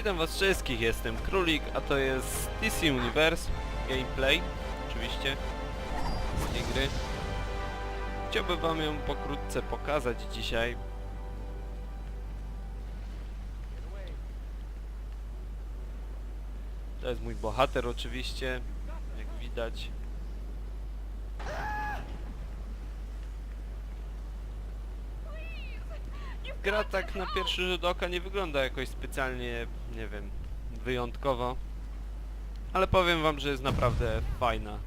Witam was wszystkich, jestem Królik, a to jest DC Universe Gameplay, oczywiście, z tej gry. Chciałbym wam ją pokrótce pokazać dzisiaj. To jest mój bohater oczywiście, jak widać. Gra tak na pierwszy rzut oka nie wygląda jakoś specjalnie, nie wiem, wyjątkowo. Ale powiem wam, że jest naprawdę fajna.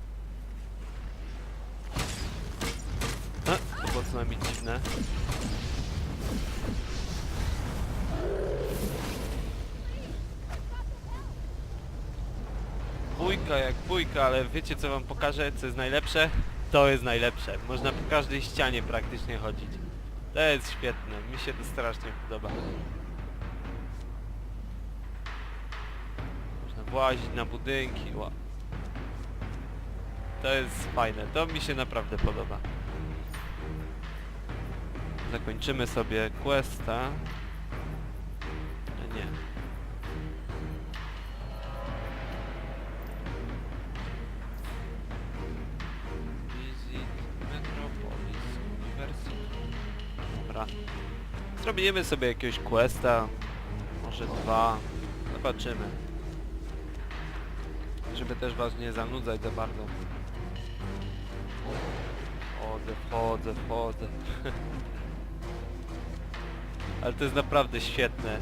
A, to co najmniej dziwne. Bójka jak bójka, ale wiecie co wam pokażę, co jest najlepsze? To jest najlepsze. Można po każdej ścianie praktycznie chodzić. To jest świetne, mi się to strasznie podoba. Można włazić na budynki. To jest fajne, to mi się naprawdę podoba. Zakończymy sobie questa. Nie. Zrobimy sobie jakiegoś questa. Może dwa. Zobaczymy. Żeby też was nie zanudzać za bardzo. Wchodzę, wchodzę, wchodzę. Ale to jest naprawdę świetne.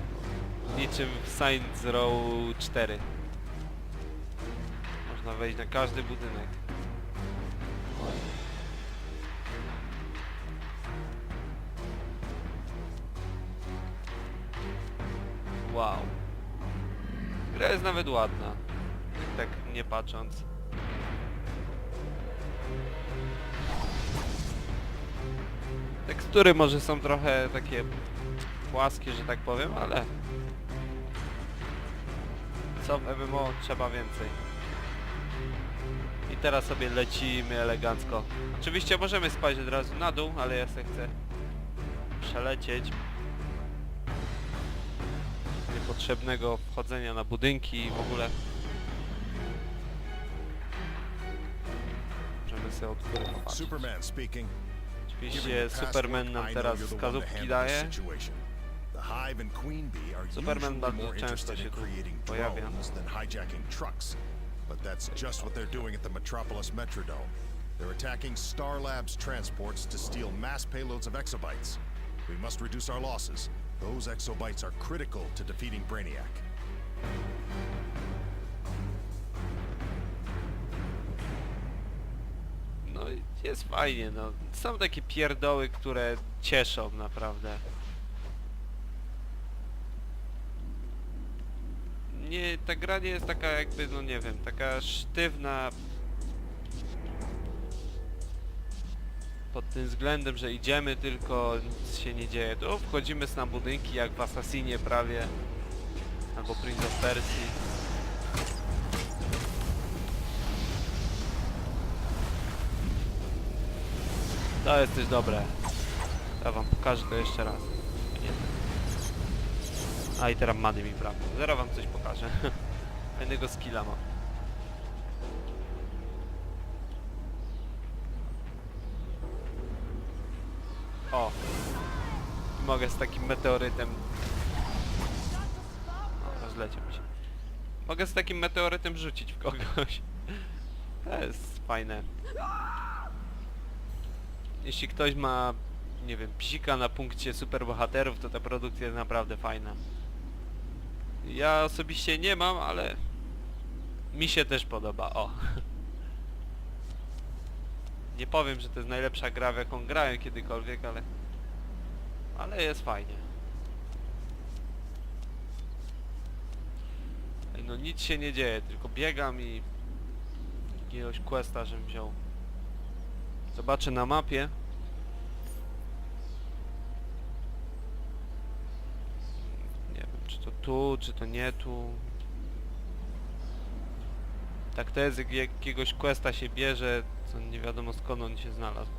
Niczym w Saints Row 4. Można wejść na każdy budynek. Wow. Gra jest nawet ładna. Tak nie patrząc. Tekstury może są trochę takie płaskie, że tak powiem, ale co w MMO trzeba więcej. I teraz sobie lecimy elegancko. Oczywiście możemy spać od razu na dół, ale ja sobie chcę przelecieć niepotrzebnego wchodzenia na budynki i w ogóle. Możemy sobie od góry popatrzeć. Superman speaking. Oczywiście Superman nam teraz wskazówki daje. Superman bardzo często się tu pojawia. But that's just what they're doing at the Metropolis Metrodome. They're attacking Star Labs transports to steal mass payloads of exobytes. We must reduce our losses. Those exobytes are critical to defeating Brainiac. No jest fajnie, no. Są takie pierdoły, które cieszą naprawdę. Nie, ta gra nie jest taka jakby, no nie wiem, taka sztywna pod tym względem, że idziemy tylko, nic się nie dzieje. Tu wchodzimy na budynki jak w Assassinie prawie, albo Prince of Persia. To jest też dobre. Ja wam pokażę to jeszcze raz. A i teraz Mady mi brakło. Zaraz wam coś pokażę. Fajnego skilla mam. Mogę z takim meteorytem... O, rozleciał się. Mogę z takim meteorytem rzucić w kogoś. To jest fajne. Jeśli ktoś ma, nie wiem, psika na punkcie superbohaterów, to ta produkcja jest naprawdę fajna. Ja osobiście nie mam, ale mi się też podoba, o. Nie powiem, że to jest najlepsza gra, w jaką grałem kiedykolwiek, ale... Ale jest fajnie. No nic się nie dzieje, tylko biegam i... Jakiegoś questa, żebym wziął. Zobaczę na mapie. Nie wiem, czy to tu, czy to nie tu. Tak to jest, jak jakiegoś questa się bierze, co nie wiadomo skąd on się znalazł.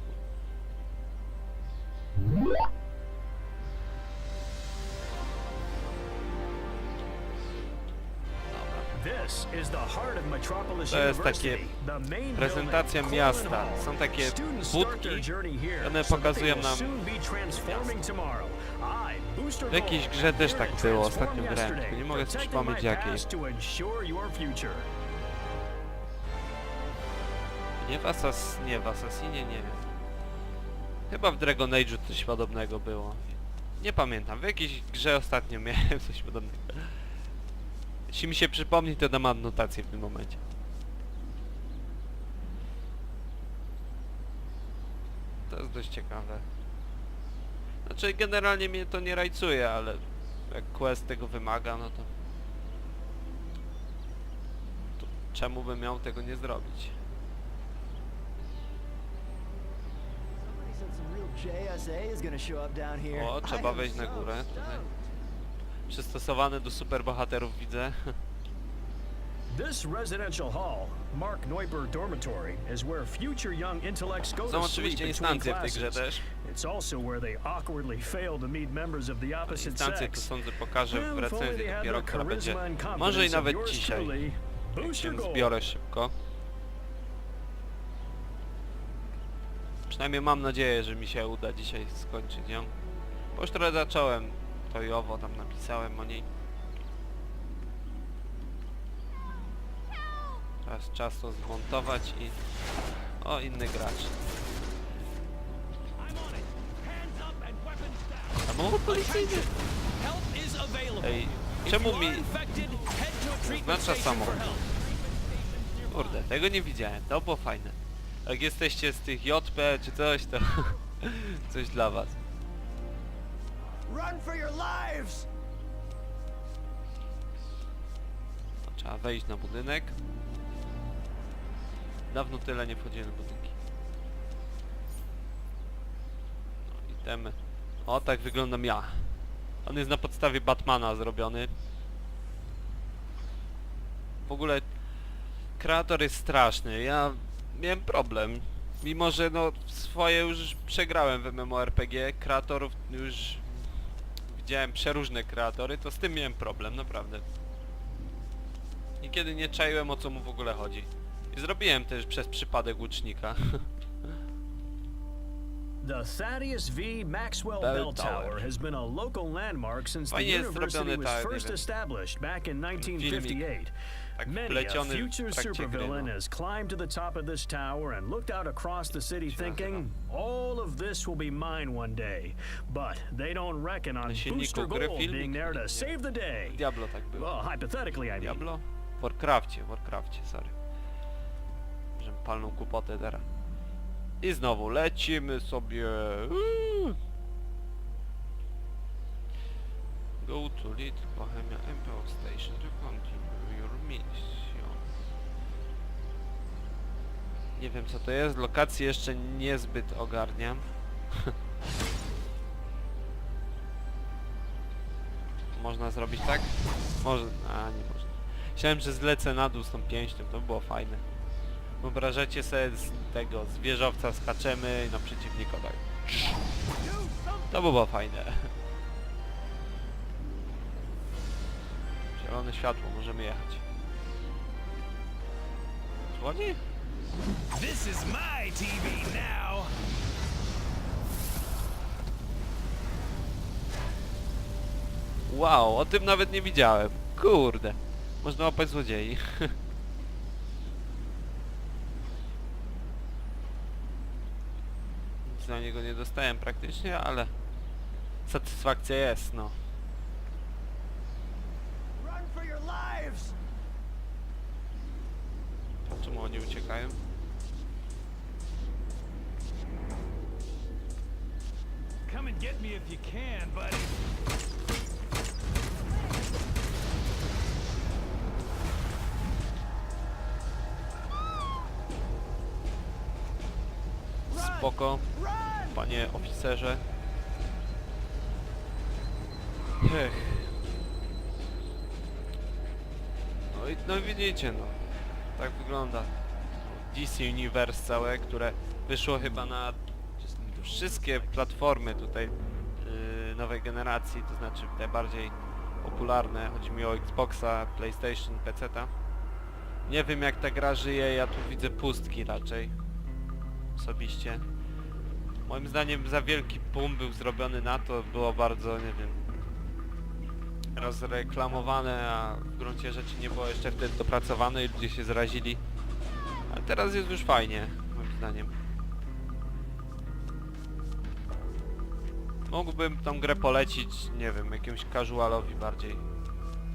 To jest takie prezentacja miasta. Są takie budki, one pokazują nam W jakiejś grze też tak było, ostatnio grałem, tylko nie mogę sobie przypomnieć jakiej. Nie w Asas... nie, w Assassinie nie. Chyba w Dragon Age'u coś podobnego było. Nie pamiętam, w jakiejś grze ostatnio miałem coś podobnego. Jeśli mi się przypomni, to dam adnotację w tym momencie. To jest dość ciekawe. Znaczy generalnie mnie to nie rajcuje, ale jak quest tego wymaga, no to... to czemu bym miał tego nie zrobić? O, trzeba wejść na górę. Tutaj. Przystosowane do superbohaterów widzę. This residential hall, Mark Neuber Dormitory, is where future young intellects go Są to sleep oczywiście between instancje w tej grze classes. też. It's also where they awkwardly fail to meet members of the opposite Instancje to sex. sądzę pokażę w if only recenzji they had dopiero, the która będzie charisma and może i confidence of nawet yours dzisiaj. truly, Jak Booster się Gold. zbiorę szybko. Przynajmniej mam nadzieję, że mi się uda dzisiaj skończyć ją. Bo już trochę zacząłem to i owo, tam napisałem o niej. Teraz czas to zmontować i... O, inny gracz. Samochód policyjny! Ej, czemu mi oznacza samochód? Kurde, tego nie widziałem, to było fajne. Jak jesteście z tych JP czy coś, to coś dla was. Run for your lives! Trzeba wejść na budynek. Dawno tyle nie wchodziłem na budynki. No, itemy. O, tak wyglądam ja. On jest na podstawie Batmana zrobiony. W ogóle kreator jest straszny. Ja miałem problem. Mimo, że no swoje już przegrałem w MMORPG, kreatorów już widziałem przeróżne kreatory, to z tym miałem problem, naprawdę. Niekiedy nie czaiłem o co mu w ogóle chodzi. I zrobiłem też przez przypadek łucznika. The Thaddeus V. Maxwell Bell Bell, Tower. Tower has been a local landmark since the Fajnie jest university zrobiony was first established back in filmik 1958. tak Many a wpleciony w future trakcie gry, supervillain no. has climbed to the top of this tower and looked out across the city thinking, all of this will be mine one day. But they don't reckon on silniku Booster gry Gold filmik? being there to save the day. Diablo tak było. Well, hypothetically, I mean. Diablo? W Warcrafcie, w Warcrafcie, sorry. Żem palną kupotę teraz. I znowu lecimy sobie. Uuu. Go to lead Bohemia Imperial Station to continue your mission. Nie wiem co to jest, lokację jeszcze niezbyt ogarniam. Można zrobić tak? Może... A, nie można. Myślałem, że zlecę na dół z tą pięścią, to by było fajne. Wyobrażacie sobie z tego, z wieżowca skaczemy na przeciwnika tak. To by było fajne. Zielone światło, możemy jechać. Słownie? This is my TV now. Wow, o tym nawet nie widziałem. Kurde. Można łapać złodziei. Nic za niego nie dostałem praktycznie, ale satysfakcja jest, no. Run for your lives! A czemu oni uciekają? Come and get me if you can, buddy. Spoko, panie oficerze. Ech. No i no widzicie, no. Tak wygląda. DC Universe całe, które wyszło chyba na wszystkie platformy tutaj yy, nowej generacji, to znaczy te bardziej popularne, chodzi mi o Xboxa, PlayStation, PC-ta. Nie wiem jak ta gra żyje, ja tu widzę pustki raczej. Osobiście. Moim zdaniem za wielki boom był zrobiony na to, było bardzo, nie wiem, rozreklamowane, a w gruncie rzeczy nie było jeszcze wtedy dopracowane i ludzie się zrazili. Ale teraz jest już fajnie, moim zdaniem. Mógłbym tą grę polecić, nie wiem, jakiemuś casualowi bardziej.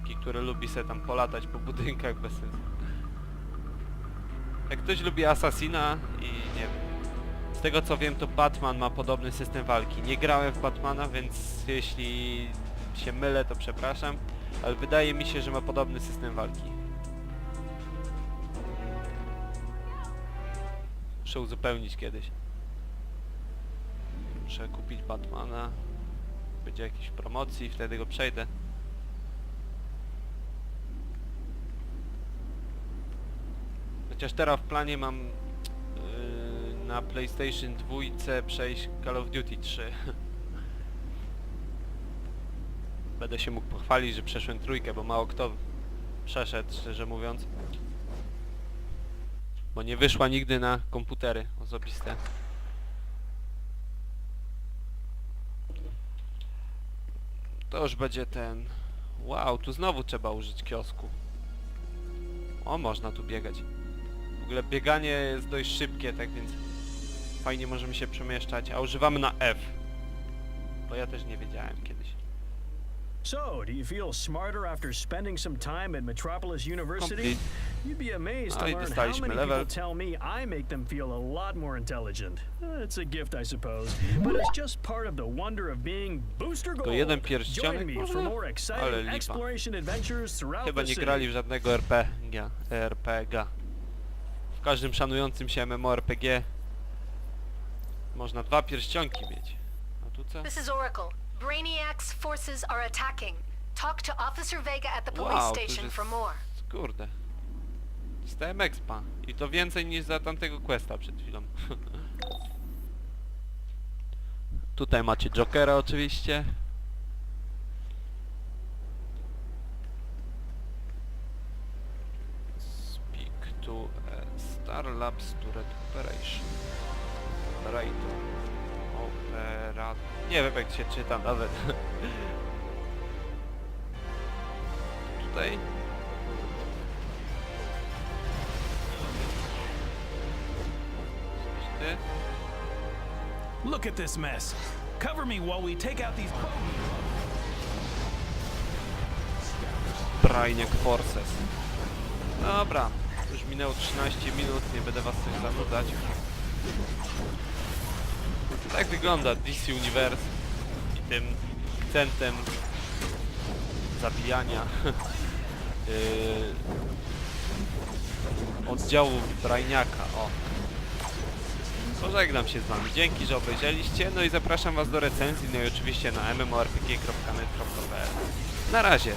Taki, który lubi se tam polatać po budynkach bez sensu. Jak ktoś lubi Assassina i nie wiem. Z tego co wiem to Batman ma podobny system walki. Nie grałem w Batmana, więc jeśli się mylę to przepraszam. Ale wydaje mi się, że ma podobny system walki. Muszę uzupełnić kiedyś. Muszę kupić Batmana. Będzie jakiś promocji, wtedy go przejdę. Chociaż teraz w planie mam yy, na PlayStation 2 przejść Call of Duty 3. Będę się mógł pochwalić, że przeszłem trójkę, bo mało kto przeszedł, szczerze mówiąc. Bo nie wyszła nigdy na komputery osobiste. To już będzie ten... Wow, tu znowu trzeba użyć kiosku. O, można tu biegać. W ogóle bieganie jest dość szybkie, tak więc fajnie możemy się przemieszczać, a używamy na F. Bo ja też nie wiedziałem kiedyś. So, do you feel smarter after spending some time at Metropolis University? Complete. You'd be amazed to learn how dostaliśmy many level. people tell me I make them feel a lot more intelligent. Uh, It's a gift, I suppose, but it's just part of the wonder of being Booster Gold. jeden pierścionek Join me for more Ale exciting lipa. exploration adventures throughout Chyba the nie city. grali w żadnego RPG. RPG. W każdym szanującym się MMORPG można dwa pierścionki mieć. A tu co? This is Oracle. Brainiac's forces are attacking. Talk to Officer Vega at the police Wow, to już station jest... for more. Kurde. Dostałem expa. I to więcej niż za tamtego questa przed chwilą. Tutaj macie Jokera oczywiście. Speak to a Star Labs Turret Operation. Operator. Opera... Nie wiem jak się czyta nawet. Tutaj Ty? Look at this mess. Cover me while we take out these. Brainiac Forces. Dobra, już minęło 13 minut, nie będę was tym zanudzać. Tak wygląda DC Universe i tym akcentem zabijania yy, oddziału Brainiaka. O. Pożegnam się z wami. Dzięki, że obejrzeliście. No i zapraszam was do recenzji, no i oczywiście na mmorpg.net.pl Na razie.